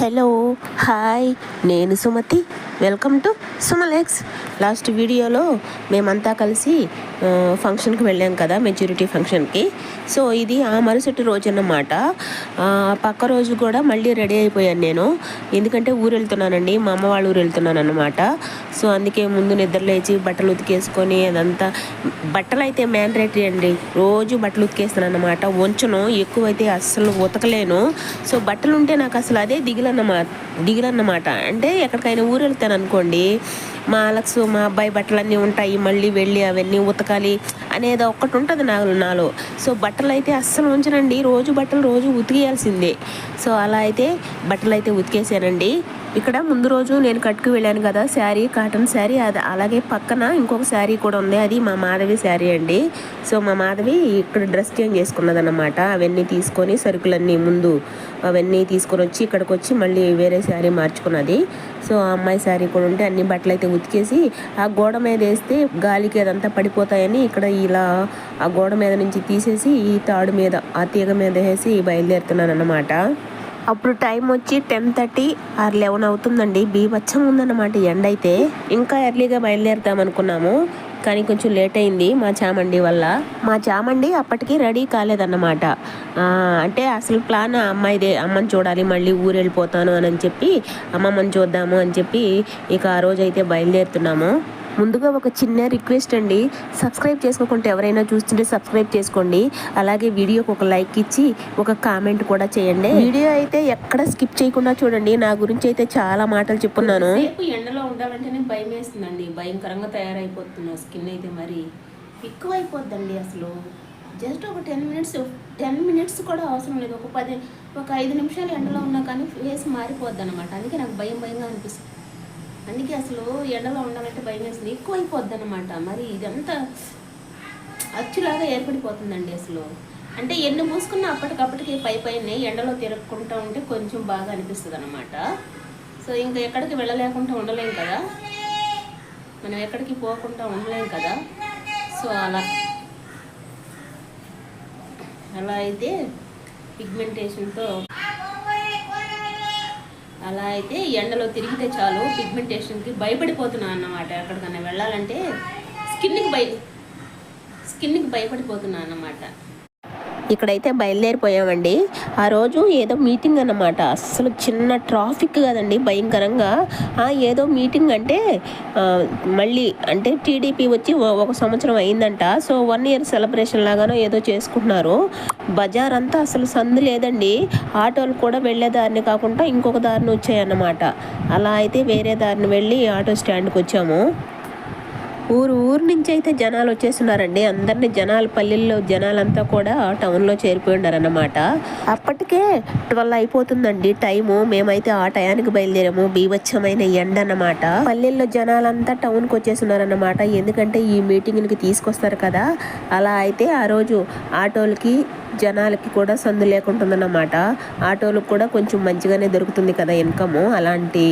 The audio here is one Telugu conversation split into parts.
హలో హాయ్ నేను Sumathi. Welcome to Sumalex last వీడియోలో మేమంతా కలిసి ఫంక్షన్కి వెళ్ళాం కదా మెచ్యూరిటీ ఫంక్షన్కి. సో ఇది ఆ మరుసటి రోజు అన్నమాట పక్క రోజు కూడా మళ్ళీ రెడీ అయిపోయాను నేను. ఎందుకంటే ఊరు వెళ్తున్నానండి మా అమ్మ వాళ్ళ ఊరు వెళ్తున్నాను అనమాట సో అందుకే ముందు నిద్ర లేచి బట్టలు ఉతికేసుకొని అదంతా బట్టలు అయితే మ్యాండేటరీ అండి. రోజు బట్టలు ఉతికేస్తాను అనమాట వంచను ఎక్కువైతే అస్సలు ఉతకలేను. సో బట్టలు ఉంటే నాకు అసలు అదే దిగులన్నమాట దిగులన్నమాట అంటే ఎక్కడికైనా ఊరు వెళ్తాను అనుకోండి మా అలక్స్ మా అబ్బాయి బట్టలన్నీ ఉంటాయి మళ్ళీ వెళ్ళి అవన్నీ ఉతకాలి అనేది ఒక్కటి ఉంటుంది నా నాలో. సో బట్టలు అయితే అస్సలు ఉంచనండి. రోజు బట్టలు రోజు ఉతికేయాల్సిందే. సో అలా అయితే బట్టలు అయితే ఉతికేసానండి. ఇక్కడ ముందు రోజు నేను కట్టుకు వెళ్ళాను కదా శారీ కాటన్ శారీ అది అలాగే పక్కన ఇంకొక శారీ కూడా ఉంది. అది మా మాధవి శారీ అండి. సో మా మాధవి ఇక్కడ డ్రెస్ చేంజ్ చేసుకున్నది అనమాట అవన్నీ తీసుకొని సరుకులన్నీ ముందు అవన్నీ తీసుకొని వచ్చి ఇక్కడికి వచ్చి మళ్ళీ వేరే శారీ మార్చుకున్నది. సో ఆ అమ్మాయి శారీ కూడా ఉంటే అన్ని బట్టలు అయితే ఉతికేసి ఆ గోడ మీద వేస్తే గాలికి అదంతా పడిపోతాయని ఇక్కడ ఇలా ఆ గోడ మీద నుంచి తీసేసి ఈ తాడు మీద ఆ తీగ మీద వేసి బయలుదేరుతున్నాను అన్నమాట అప్పుడు టైం వచ్చి టెన్ థర్టీ ఆర్ లెవెన్ అవుతుందండి. బీభత్సం ఉందన్నమాట ఎండ అయితే. ఇంకా ఎర్లీగా బయలుదేరుతాం అనుకున్నాము. కానీ కొంచెం లేట్ అయింది మా చామండి వల్ల. మా చామండి అప్పటికి రెడీ కాలేదన్నమాట. అంటే అసలు ప్లాన్ అమ్మాయిదే అమ్మని చూడాలి మళ్ళీ ఊరు వెళ్ళిపోతాను అని చెప్పి అమ్మమ్మని చూద్దాము అని చెప్పి ఇక ఆ రోజు అయితే బయలుదేరుతున్నాము. ముందుగా ఒక చిన్న రిక్వెస్ట్ అండి. సబ్స్క్రైబ్ చేసుకోకుంటే ఎవరైనా చూస్తుంటే సబ్స్క్రైబ్ చేసుకోండి. అలాగే వీడియోకి ఒక లైక్ ఇచ్చి ఒక కామెంట్ కూడా చేయండి. వీడియో అయితే ఎక్కడ స్కిప్ చేయకుండా చూడండి. నా గురించి అయితే చాలా మాటలు చెప్పున్నాను. ఎండలో ఉండాలంటేనే భయం వేస్తుందండి. భయంకరంగా తయారైపోతున్నావు స్కిన్ అయితే మరి. ఎక్కువైపోద్దండి అసలు. జస్ట్ ఒక టెన్ మినిట్స్ టెన్ మినిట్స్ కూడా అవసరం లేదు. ఒక పది ఒక ఐదు నిమిషాలు ఎండలో ఉన్నా కానీ ఫేస్ మారిపోద్ది అనమాట అందుకే నాకు భయం భయంగా అనిపిస్తుంది. అందుకే అసలు ఎండలో ఉండాలంటే భయం వేస్తుంది. ఎక్కువైపోద్ది అనమాట మరి ఇదంతా అచ్చులాగా ఏర్పడిపోతుందండి అసలు. అంటే ఎన్ని మూసుకున్నా అప్పటికప్పటికి పై పైన ఎండలో తిరగకుండా ఉంటే కొంచెం బాగా అనిపిస్తుంది అనమాట సో ఇంకా ఎక్కడికి వెళ్ళలేకుండా ఉండలేం కదా. మనం ఎక్కడికి పోకుండా ఉండలేం కదా. సో అలా. అలా అయితే పిగ్మెంటేషన్తో అలా అయితే ఎండలో తిరిగితే చాలు పిగ్మెంటేషన్కి భయపడిపోతున్నాను అన్నమాట. ఎక్కడికన్నా వెళ్ళాలంటే స్కిన్కి భయ స్కిన్కి భయపడిపోతున్నాను అన్నమాట. ఇక్కడైతే బయలుదేరిపోయామండి. ఆ రోజు ఏదో మీటింగ్ అన్నమాట. అసలు చిన్న ట్రాఫిక్ కదండి భయంకరంగా. ఆ ఏదో మీటింగ్ అంటే మళ్ళీ అంటే టీడీపీ వచ్చి ఒక సంవత్సరం అయిందంట. సో వన్ ఇయర్ సెలబ్రేషన్ లాగానో ఏదో చేసుకుంటున్నారు. బజార్ అంతా అసలు సందు లేదండి. ఆటోలు కూడా వెళ్ళే దారిని కాకుండా ఇంకొక దారిని వచ్చాయన్నమాట. అలా అయితే వేరే దారిని వెళ్ళి ఆటో స్టాండ్కి వచ్చాము. ఊరు ఊరు నుంచి అయితే జనాలు వచ్చేస్తున్నారండి. అందరినీ జనాలు పల్లెల్లో జనాలంతా కూడా టౌన్లో చేరిపోయి ఉన్నారన్నమాట. అప్పటికే ట్వెల్వ్ అయిపోతుందండి టైము. మేమైతే ఆ టయానికి బయలుదేరాము. బీభత్సమైన ఎండ అన్నమాట. పల్లెల్లో జనాలంతా టౌన్కి వచ్చేస్తున్నారన్నమాట. ఎందుకంటే ఈ మీటింగ్కి తీసుకొస్తారు కదా. అలా అయితే ఆ రోజు ఆటోలకి జనాలకి కూడా సందు లేకుంటుందన్నమాట. ఆటోలకు కూడా కొంచెం మంచిగానే దొరుకుతుంది కదా ఇన్కమ్ అలాంటి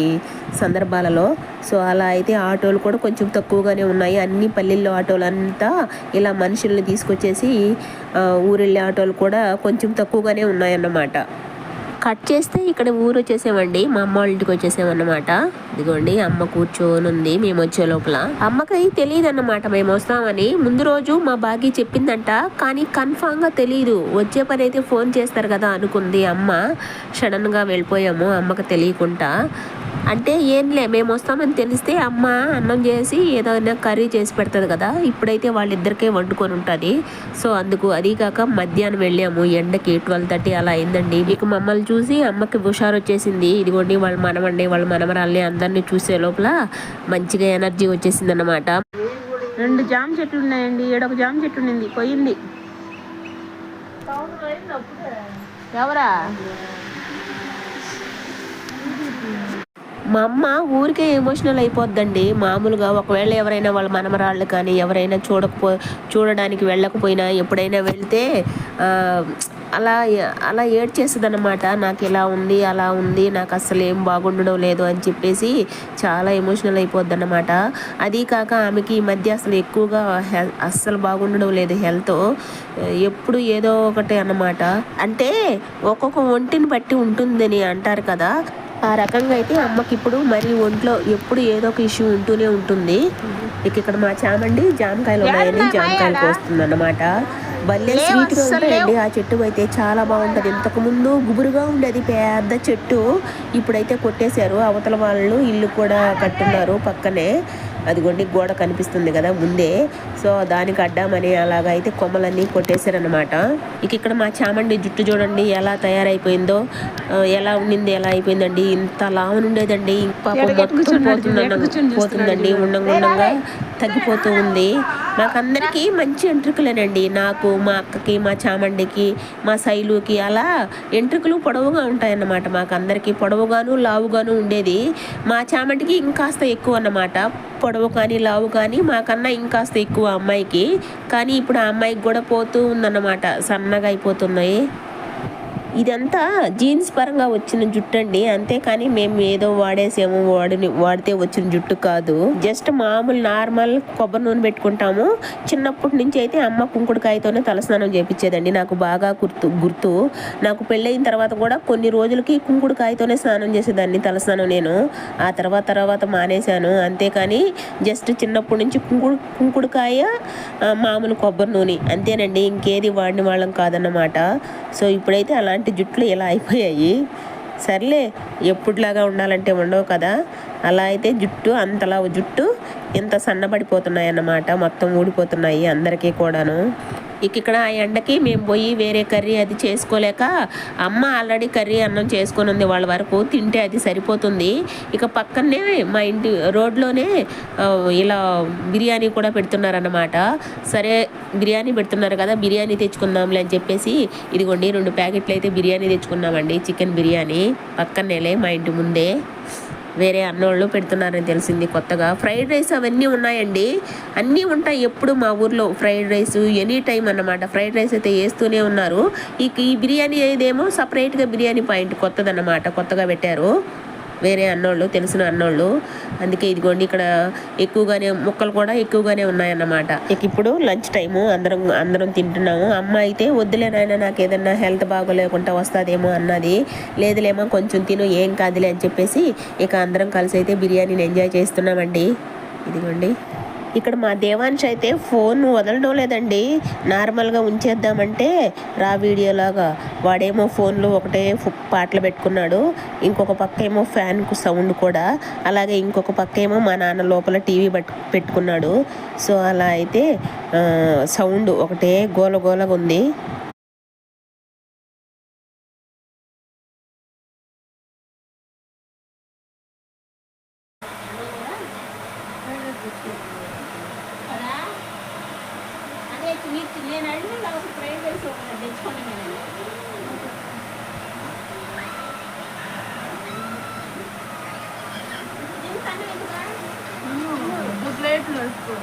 సందర్భాలలో. సో అలా అయితే ఆటోలు కూడా కొంచెం తక్కువగానే ఉన్నాయి. అన్ని పల్లెల్లో ఆటోలు అంతా ఇలా మనుషుల్ని తీసుకొచ్చేసి ఆ, ఊరెళ్ళే ఆటోలు కూడా కొంచెం తక్కువగానే ఉన్నాయన్నమాట. కట్ చేస్తే ఇక్కడ ఊరు వచ్చేసామండి మా అమ్మ వాళ్ళ ఇంటికి వచ్చేసామన్నమాట. ఇదిగోండి అమ్మ కూర్చోనుంది ఉంది మేము వచ్చే లోపల. అమ్మకి తెలియదు అన్నమాట మేము వస్తామని. ముందు రోజు మా బాగి చెప్పిందంట కానీ కన్ఫామ్గా తెలియదు వచ్చే పని అయితే ఫోన్ చేస్తారు కదా అనుకుంది అమ్మ. సడన్గా వెళ్ళిపోయాము అమ్మకి తెలియకుండా. అంటే ఏంలే మేము వస్తామని తెలిస్తే అమ్మ అన్నం చేసి ఏదైనా కర్రీ చేసి పెడుతుంది కదా ఇప్పుడైతే వాళ్ళిద్దరికే వండుకొని ఉంటుంది. సో అందుకు అది కాక మధ్యాహ్నం వెళ్ళాము ఎండకి ట్వెల్వ్ థర్టీ అలా అయిందండి. మీకు మమ్మల్ని చూసి అమ్మకి హుషారు వచ్చేసింది ఇదిగోండి వాళ్ళ మనమండి వాళ్ళ మనమరాల్ని అందరినీ చూసే లోపల మంచిగా ఎనర్జీ వచ్చేసింది అనమాట రెండు జామ చెట్లు ఉన్నాయండి ఏడొక జామ చెట్టు ఉండింది పోయింది. ఎవరా? మా అమ్మ ఊరికే ఎమోషనల్ అయిపోద్దండి. మామూలుగా ఒకవేళ ఎవరైనా వాళ్ళ మనమరాళ్ళు కానీ ఎవరైనా చూడకపో చూడడానికి వెళ్ళకపోయినా ఎప్పుడైనా వెళ్తే అలా అలా ఏడ్చేస్తుందన్నమాట. నాకు ఇలా ఉంది అలా ఉంది నాకు అసలు ఏం బాగుండడం లేదు అని చెప్పేసి చాలా ఎమోషనల్ అయిపోద్ది అనమాట అది కాక ఆమెకి ఈ మధ్య అసలు ఎక్కువగా హెల్ అస్సలు బాగుండడం లేదు హెల్త్. ఎప్పుడు ఏదో ఒకటి అన్నమాట. అంటే ఒక్కొక్క ఒంటిని బట్టి ఉంటుందని అంటారు కదా. ఆ రకంగా అయితే అమ్మకి ఇప్పుడు మరి ఒంట్లో ఎప్పుడు ఏదో ఒక ఇష్యూ ఉంటూనే ఉంటుంది. ఇక ఇక్కడ మా చామండి జామకాయలు ఉన్నాయని జామకాయలు కోస్తుంది అన్నమాట భలే స్వీట్గా ఉంటాయండి ఆ చెట్టు అయితే చాలా బాగుంటుంది. ఇంతకు ముందు గుబురుగా ఉండేది పెద్ద చెట్టు. ఇప్పుడైతే కొట్టేశారు. అవతల వాళ్ళు ఇల్లు కూడా కట్టున్నారు పక్కనే. అదిగోండి గోడ కనిపిస్తుంది కదా ముందే. సో దానికి అడ్డామని అలాగా అయితే కొమ్మలన్నీ కొట్టేశారనమాట ఇక ఇక్కడ మా చామండి జుట్టు చూడండి ఎలా తయారైపోయిందో ఎలా ఉండింది ఎలా అయిపోయిందండి ఇంత లావున ఉండేదండి పాపం మొత్తం పోతుందన్న పోతుందండి ఉండంగా ఉండంగా తగ్గిపోతూ ఉంది. మాకందరికీ మంచి ఎంట్రుకలేనండి. నాకు మా అక్కకి మా చామండికి మా శైలుకి అలా ఎంట్రుకలు పొడవుగా ఉంటాయన్నమాట. మాకు అందరికీ పొడవుగాను లావుగాను ఉండేది. మా చామండికి ఇంకాస్త ఎక్కువ అన్నమాట పొడవు కానీ లావు కానీ మాకన్నా ఇంకాస్త ఎక్కువ అమ్మాయికి. కానీ ఇప్పుడు ఆ అమ్మాయికి కూడా పోతూ ఉందన్నమాట. సన్నగా అయిపోతున్నాయి. ఇదంతా జీన్స్ పరంగా వచ్చిన జుట్టు అండి అంతేకాని మేము ఏదో వాడేసాము. వాడిని వాడితే వచ్చిన జుట్టు కాదు. జస్ట్ మామూలు నార్మల్ కొబ్బరి నూనె పెట్టుకుంటాము. చిన్నప్పటి నుంచి అయితే అమ్మ కుంకుడుకాయతోనే తలస్నానం చేపించేదండి నాకు బాగా గుర్తు గుర్తు. నాకు పెళ్ళయిన తర్వాత కూడా కొన్ని రోజులకి కుంకుడుకాయతోనే స్నానం చేసేదాన్ని తలస్నానం నేను. ఆ తర్వాత తర్వాత మానేశాను. అంతేకాని జస్ట్ చిన్నప్పటి నుంచి కుంకుడు కుంకుడుకాయ మామూలు కొబ్బరి నూనె అంతేనండి. ఇంకేది వాడిన వాళ్ళం కాదన్నమాట. సో ఇప్పుడైతే అలాంటి జుట్లు ఇలా అయిపోయాయి. సర్లే ఎప్పుడులాగా ఉండాలంటే ఉండవు కదా. అలా అయితే జుట్టు అంతలా జుట్టు ఇంత సన్నబడిపోతున్నాయి అన్నమాట మొత్తం ఊడిపోతున్నాయి అందరికీ కూడాను. ఇక ఇక్కడ ఆ ఎండకి మేము పోయి వేరే కర్రీ అది చేసుకోలేక అమ్మ ఆల్రెడీ కర్రీ అన్నం చేసుకొని ఉంది వాళ్ళ వరకు తింటే అది సరిపోతుంది. ఇక పక్కనే మా ఇంటి రోడ్లోనే ఇలా బిర్యానీ కూడా పెడుతున్నారన్నమాట. సరే బిర్యానీ పెడుతున్నారు కదా బిర్యానీ తెచ్చుకుందాంలే అని చెప్పేసి ఇదిగోండి రెండు ప్యాకెట్లు అయితే బిర్యానీ తెచ్చుకున్నామండి చికెన్ బిర్యానీ పక్కనేలే మా ఇంటి ముందే. వేరే అన్నోళ్ళు పెడుతున్నారని తెలిసింది కొత్తగా. ఫ్రైడ్ రైస్ అవన్నీ ఉన్నాయండి. అన్నీ ఉంటాయి ఎప్పుడు మా ఊర్లో. ఫ్రైడ్ రైస్ ఎనీ టైం అన్నమాట. ఫ్రైడ్ రైస్ అయితే వేస్తూనే ఉన్నారు. ఈ ఈ బిర్యానీ ఏదేమో సపరేట్గా బిర్యానీ పాయింట్ కొత్తదన్నమాట. కొత్తగా పెట్టారు. వేరే అన్నోళ్ళు తెలిసిన అన్నోళ్ళు. అందుకే ఇదిగోండి ఇక్కడ ఎక్కువగానే ముక్కలు కూడా ఎక్కువగానే ఉన్నాయన్నమాట. ఇక ఇప్పుడు లంచ్ టైము. అందరం అందరం తింటున్నాము. అమ్మ అయితే వద్దులే నాయన నాకు ఏదన్నా హెల్త్ బాగోలేకుండా వస్తుందేమో అన్నది. లేదులేమో కొంచెం తిను ఏం కాదులే అని చెప్పేసి ఇక అందరం కలిసి అయితే బిర్యానీని ఎంజాయ్ చేస్తున్నామండి. ఇదిగోండి. ఇక్కడ మా దేవాంశ్ అయితే ఫోన్ వదలడం లేదండి. నార్మల్గా ఉంచేద్దామంటే రా వీడియోలాగా వాడేమో ఫోన్లో ఒకటే పాటలు పెట్టుకున్నాడు. ఇంకొక పక్క ఏమో ఫ్యాన్కు సౌండ్ కూడా. అలాగే ఇంకొక పక్క ఏమో మా నాన్న లోపల టీవీ పట్టు పెట్టుకున్నాడు. సో అలా అయితే సౌండ్ ఒకటే గోల గోలగా ఉంది కదా అదే మీకు నేను అడిగిన ఒక ఫ్రైడ్ రైస్ ఒకటి తెచ్చుకోండి నేను తింటాను ఎందుకురా? ప్లేట్లు ఎక్కువ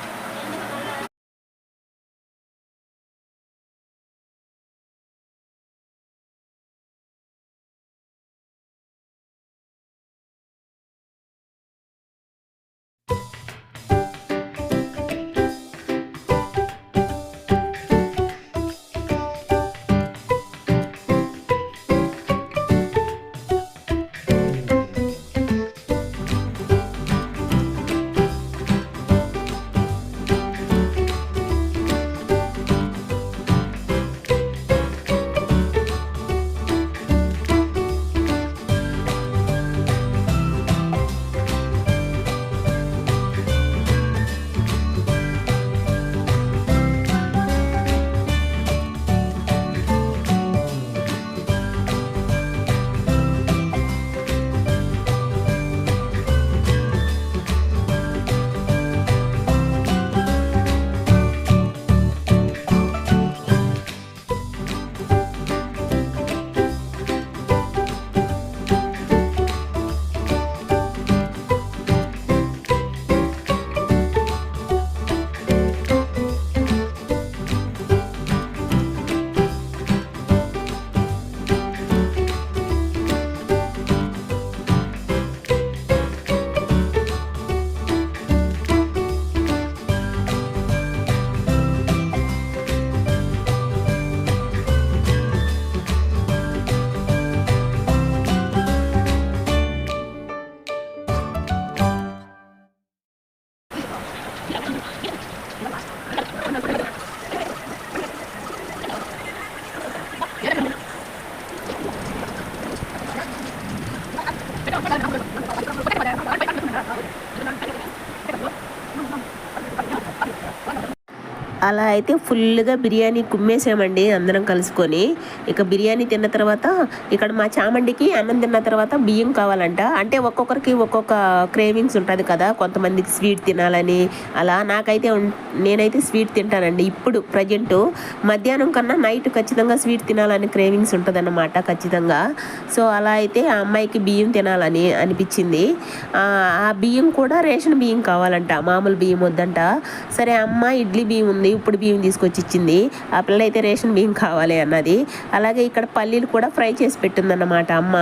అలా అయితే ఫుల్గా బిర్యానీ కుమ్మేసామండి అందరం కలుసుకొని. ఇక బిర్యానీ తిన్న తర్వాత ఇక్కడ మా చామండికి అన్నం తిన్న తర్వాత బియ్యం కావాలంట. అంటే ఒక్కొక్కరికి ఒక్కొక్క క్రేవింగ్స్ ఉంటుంది కదా కొంతమందికి స్వీట్ తినాలని అలా. నాకైతే ఉం- నేనైతే స్వీట్ తింటానండి ఇప్పుడు ప్రజెంట్. మధ్యాహ్నం కన్నా నైట్ ఖచ్చితంగా స్వీట్ తినాలని క్రేవింగ్స్ ఉంటుందన్నమాట ఖచ్చితంగా. సో అలా అయితే ఆ అమ్మాయికి బియ్యం తినాలని అనిపించింది. ఆ బియ్యం కూడా రేషన్ బియ్యం కావాలంట మామూలు బియ్యం వద్దంట. సరే అమ్మ ఇడ్లీ బియ్యం ఉంది ఇప్పుడు బియ్యం తీసుకొచ్చి ఇచ్చింది ఆ పిల్ల అయితే రేషన్ బియ్యం కావాలి అన్నది. అలాగే ఇక్కడ పల్లీలు కూడా ఫ్రై చేసి పెట్టిందన్నమాట అమ్మ.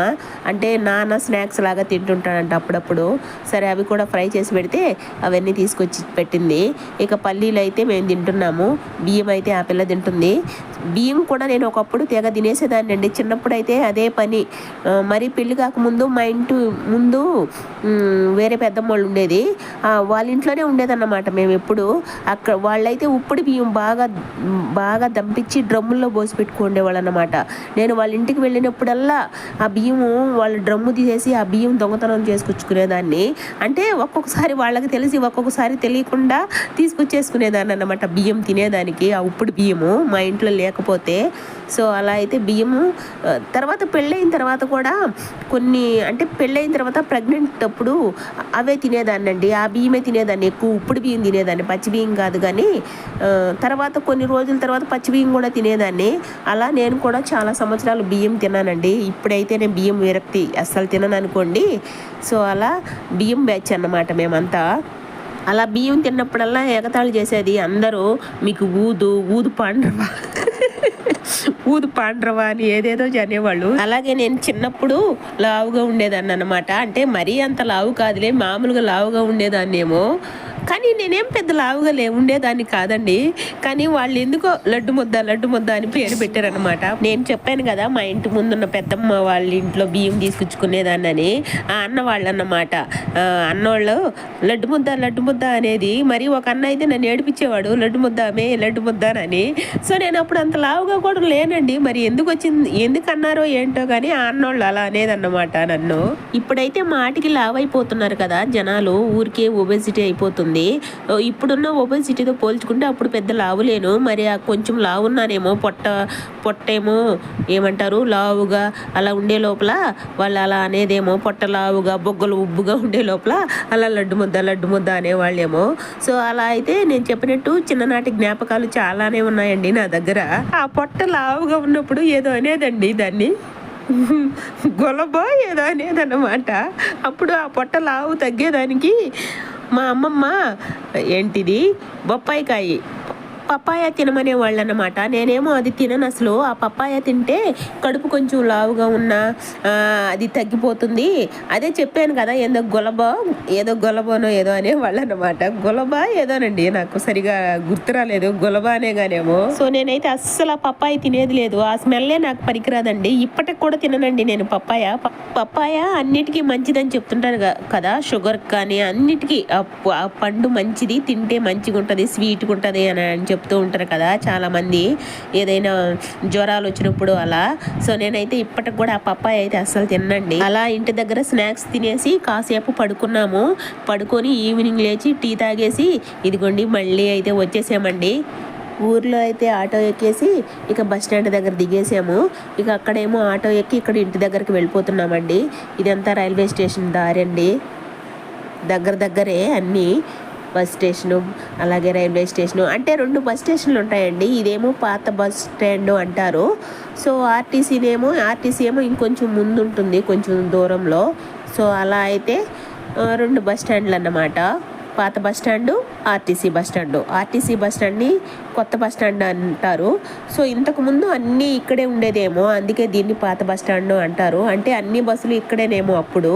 అంటే నాన్న స్నాక్స్ లాగా తింటుంటాడంట అప్పుడప్పుడు. సరే అవి కూడా ఫ్రై చేసి పెడితే అవన్నీ తీసుకొచ్చి పెట్టింది. ఇక పల్లీలు అయితే మేము తింటున్నాము. బియ్యం అయితే ఆ పిల్ల తింటుంది. బియ్యం కూడా నేను ఒకప్పుడు తెగ తినేసేదాన్ని అండి. చిన్నప్పుడు అయితే అదే పని. మరి పెళ్ళి కాకముందు మా ఇంటి ముందు వేరే పెద్దమ్మ వాళ్ళు ఉండేది. వాళ్ళ ఇంట్లోనే ఉండేదన్నమాట మేము ఎప్పుడు. అక్కడ వాళ్ళైతే ఉప్పుడు బియ్యం బాగా బాగా దంపించి డ్రమ్ముల్లో పోసి పెట్టుకునేవాళ్ళు అనమాట నేను వాళ్ళ ఇంటికి వెళ్ళినప్పుడల్లా ఆ బియ్యము వాళ్ళ డ్రమ్ము తీసేసి ఆ బియ్యం దొంగతనం చేసుకొచ్చుకునేదాన్ని. అంటే ఒక్కొక్కసారి వాళ్ళకి తెలిసి ఒక్కొక్కసారి తెలియకుండా తీసుకొచ్చేసుకునేదాన్ని అన్నమాట బియ్యం తినేదానికి ఆ ఉప్పుడు బియ్యము మా ఇంట్లో లేకపోతే. సో అలా అయితే బియ్యము తర్వాత పెళ్ళైన తర్వాత కూడా కొన్ని అంటే పెళ్ళైన తర్వాత ప్రెగ్నెంట్ అప్పుడు అవే తినేదాన్ని అండి ఆ బియ్యమే తినేదాన్ని ఎక్కువ ఉప్పుడు బియ్యం తినేదాన్ని పచ్చి బియ్యం కాదు కానీ తర్వాత కొన్ని రోజుల తర్వాత పచ్చి బియ్యం కూడా తినేదాన్ని. అలా నేను కూడా చాలా సంవత్సరాలు బియ్యం తిన్నానండి. ఇప్పుడైతే నేను బియ్యం విరక్తి అస్సలు తినను అనుకోండి సో అలా బియ్యం బ్యాచ్ అన్నమాట మేమంతా. అలా బియ్యం తిన్నప్పుడల్లా ఎగతాళి చేసేది అందరూ మీకు ఊదు ఊదు పాండ్రవా? ఊదు పాండ్రవా అని ఏదేదో అనేవాళ్ళు అలాగే నేను చిన్నప్పుడు లావుగా ఉండేదాన్ని అనమాట అంటే మరీ అంత లావు కాదులే మామూలుగా లావుగా ఉండేదాన్నేమో. కానీ నేనేం పెద్ద లావుగా లే ఉండేదాన్ని కాదండి. కానీ వాళ్ళు ఎందుకో లడ్డు ముద్ద లడ్డు ముద్ద అని పేరు పెట్టారనమాట నేను చెప్పాను కదా మా ఇంటి ముందున్న పెద్దమ్మ వాళ్ళ ఇంట్లో బియ్యం తీసుకొచ్చుకునేదాన్నని. ఆ అన్న వాళ్ళు అన్నమాట అన్నోళ్ళు లడ్డు ముద్ద లడ్డు ముద్ద అనేది మరి ఒక అన్న అయితే నన్ను ఏడిపించేవాడు లడ్డు ముద్ద మే లడ్డు ముద్ద అని. సో నేను అప్పుడు అంత లావుగా కూడా లేనండి. మరి ఎందుకు వచ్చింది ఎందుకు అన్నారో ఏంటో కానీ ఆ అన్నోళ్ళు అలా అనేదన్నమాట నన్ను. ఇప్పుడైతే మాటికి లావు అయిపోతున్నారు కదా జనాలు ఊరికే ఒబెసిటీ అయిపోతుంది. ఓ, ఇప్పుడున్న ఒబెసిటీతో పోల్చుకుంటే అప్పుడు పెద్ద లావు లేను. మరి ఆ కొంచెం లావు ఉన్నానేమో పొట్ట పొట్టేమో ఏమంటారు లావుగా అలా ఉండే లోపల వాళ్ళు అలా అనేదేమో పొట్ట లావుగా బొగ్గలు ఉబ్బుగా ఉండే లోపల అలా లడ్డు ముద్ద లడ్డు ముద్ద అనేవాళ్ళేమో. సో అలా అయితే నేను చెప్పినట్టు చిన్ననాటి జ్ఞాపకాలు చాలానే ఉన్నాయండి నా దగ్గర. ఆ పొట్ట లావుగా ఉన్నప్పుడు ఏదో అనేదండి దాన్ని. గొలబో ఏదో అనేదన్నమాట. అప్పుడు ఆ పొట్ట లావు తగ్గేదానికి మా అమ్మమ్మ ఏంటిది? బొప్పాయికాయ. పప్పాయ తినమనే వాళ్ళు అనమాట నేనేమో అది తినను అసలు. ఆ పప్పాయ తింటే కడుపు కొంచెం లావుగా ఉన్నా అది తగ్గిపోతుంది. అదే చెప్పాను కదా ఏదో గులబ ఏదో గొలబనో ఏదో అనే వాళ్ళు అనమాట గులబ ఏదోనండి నాకు సరిగా గుర్తు రాలేదు. గొలబ అనే గానేమో సో నేనైతే అస్సలు ఆ పప్పాయ తినేది లేదు. ఆ స్మెల్లే నాకు పనికిరాదండి. ఇప్పటికి కూడా తిననండి నేను పప్పాయ. ప- పప్పాయ అన్నిటికీ మంచిదని చెప్తుంటారు కదా షుగర్ కానీ అన్నిటికీ. ఆ ప- ఆ పండు మంచిది తింటే మంచిగా ఉంటుంది స్వీట్గా ఉంటుంది అని అని చెప్తూ ఉంటారు కదా చాలామంది ఏదైనా జ్వరాలు వచ్చినప్పుడు అలా. సో నేనైతే ఇప్పటికి కూడా ఆ పప్పాయ అయితే అస్సలు తినండి అలా ఇంటి దగ్గర స్నాక్స్ తినేసి కాసేపు పడుకున్నాము. పడుకొని ఈవినింగ్ లేచి టీ తాగేసి ఇదిగోండి మళ్ళీ అయితే వచ్చేసామండి. ఊర్లో అయితే ఆటో ఎక్కేసి ఇక బస్ స్టాండ్ దగ్గర దిగేసాము. ఇక అక్కడేమో ఆటో ఎక్కి ఇక్కడ ఇంటి దగ్గరికి వెళ్ళిపోతున్నామండి. ఇదంతా రైల్వే స్టేషన్ దారి అండి. దగ్గర దగ్గరే అన్నీ బస్ స్టేషను అలాగే రైల్వే స్టేషను అంటే రెండు బస్ స్టేషన్లు ఉంటాయండి. ఇదేమో పాత బస్ స్టాండ్ అంటారు. సో ఆర్టీసీనేమో ఆర్టీసీ ఏమో ఇంకొంచెం ముందు ఉంటుంది కొంచెం దూరంలో. సో అలా అయితే రెండు బస్ స్టాండ్లు అన్నమాట పాత bus stand RTC bus stand. RTC bus స్టాండ్ని కొత్త బస్ స్టాండ్ అంటారు. సో ఇంతకుముందు అన్నీ ఇక్కడే ఉండేదేమో. అందుకే దీన్ని పాత బస్ స్టాండ్ అంటారు. అంటే అన్ని బస్సులు ఇక్కడేనేమో అప్పుడు.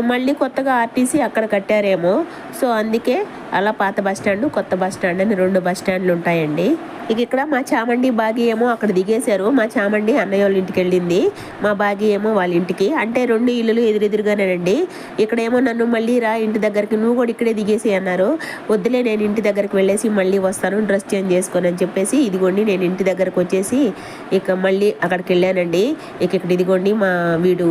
మళ్ళీ కొత్తగా ఆర్టీసీ అక్కడ కట్టారేమో. సో అందుకే అలా పాత బస్ స్టాండ్ కొత్త బస్ స్టాండ్ అని రెండు బస్ స్టాండ్లు ఉంటాయండి. ఇక ఇక్కడ మా చామండి బాగి ఏమో అక్కడ దిగేశారు. మా చామండి అన్నయ్య వాళ్ళ ఇంటికి వెళ్ళింది. మా బాగి ఏమో వాళ్ళ ఇంటికి. అంటే రెండు ఇల్లులు ఎదురెదురుగానేనండి ఇక్కడేమో నన్ను మళ్ళీ రా ఇంటి దగ్గరికి నువ్వు కూడా ఇక్కడే దిగేసి అన్నారు. వద్దులే నేను ఇంటి దగ్గరికి వెళ్ళేసి మళ్ళీ వస్తాను డ్రెస్ చేంజ్ చేసుకొని అని చెప్పేసి ఇదిగోండి నేను ఇంటి దగ్గరకు వచ్చేసి ఇక మళ్ళీ అక్కడికి వెళ్ళానండి. ఇక ఇక్కడ ఇదిగోండి మా వీడు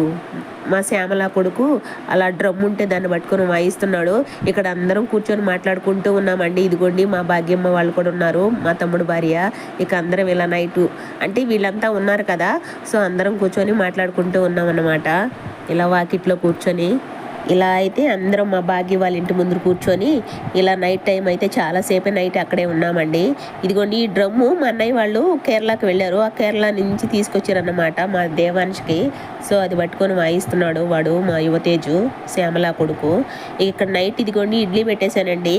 మా శ్యామల కొడుకు అలా డ్రమ్ ఉంటే దాన్ని పట్టుకొని వాయిస్తున్నాడు. ఇక్కడ అందరం కూర్చొని మాట్లాడుకుంటూ ఉన్నామండి. ఇదిగోండి మా భాగ్యమ్మ వాళ్ళు కూడా ఉన్నారు మా తమ్ముడు భార్య. ఇక అందరం ఇలా నైటు అంటే వీళ్ళంతా ఉన్నారు కదా సో అందరం కూర్చొని మాట్లాడుకుంటూ ఉన్నాం అన్నమాట ఇలా వాకిట్లో కూర్చొని ఇలా అయితే అందరం మా భాగ్య వాళ్ళ ఇంటి ముందు కూర్చొని ఇలా నైట్ టైం అయితే చాలాసేపే నైట్ అక్కడే ఉన్నామండి. ఇదిగోండి ఈ డ్రమ్ము మా అన్నయ్య వాళ్ళు కేరళకి వెళ్ళారు. ఆ కేరళ నుంచి తీసుకొచ్చారన్నమాట మా దేవాంష్కి సో అది పట్టుకొని వాయిస్తున్నాడు వాడు మా యువతేజు శ్యామల కొడుకు. ఇక్కడ నైట్ ఇదిగోండి ఇడ్లీ పెట్టేశానండి.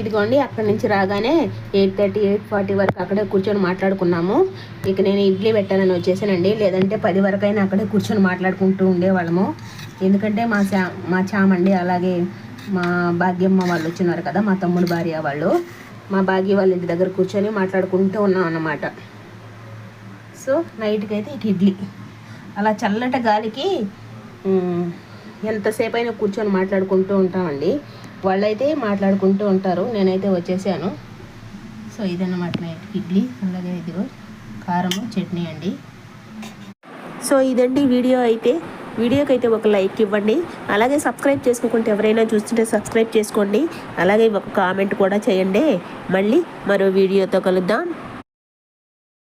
ఇదిగోండి అక్కడి నుంచి రాగానే ఎయిట్ థర్టీ ఎయిట్ ఫార్టీ వరకు అక్కడే కూర్చొని మాట్లాడుకున్నాము. ఇక నేను ఇడ్లీ పెట్టానని వచ్చేసానండి. లేదంటే పది వరకు అయినా అక్కడే కూర్చొని మాట్లాడుకుంటూ ఉండేవాళ్ళము. ఎందుకంటే మా చా మా చామండి అలాగే మా భాగ్యమ్మ వాళ్ళు వచ్చినారు కదా మా తమ్ముడు భార్య వాళ్ళు. మా భాగ్య వాళ్ళ ఇంటి దగ్గర కూర్చొని మాట్లాడుకుంటూ ఉన్నాం అన్నమాట. సో నైట్కి అయితే ఇక ఇడ్లీ. అలా చల్లట గాలికి ఎంతసేపు అయినా కూర్చొని మాట్లాడుకుంటూ ఉంటామండి. వాళ్ళైతే మాట్లాడుకుంటూ ఉంటారు నేనైతే వచ్చేసాను. సో ఇదన్నమాట నైట్ ఇడ్లీ అలాగే ఇదిగో కారము చట్నీ అండి. సో ఇదండి వీడియో అయితే. వీడియోకి అయితే ఒక లైక్ ఇవ్వండి. అలాగే సబ్స్క్రైబ్ చేసుకోకుంటే ఎవరైనా చూస్తుంటే సబ్స్క్రైబ్ చేసుకోండి. అలాగే ఒక కామెంట్ కూడా చేయండి. మళ్ళీ మరో వీడియోతో కలుద్దాం.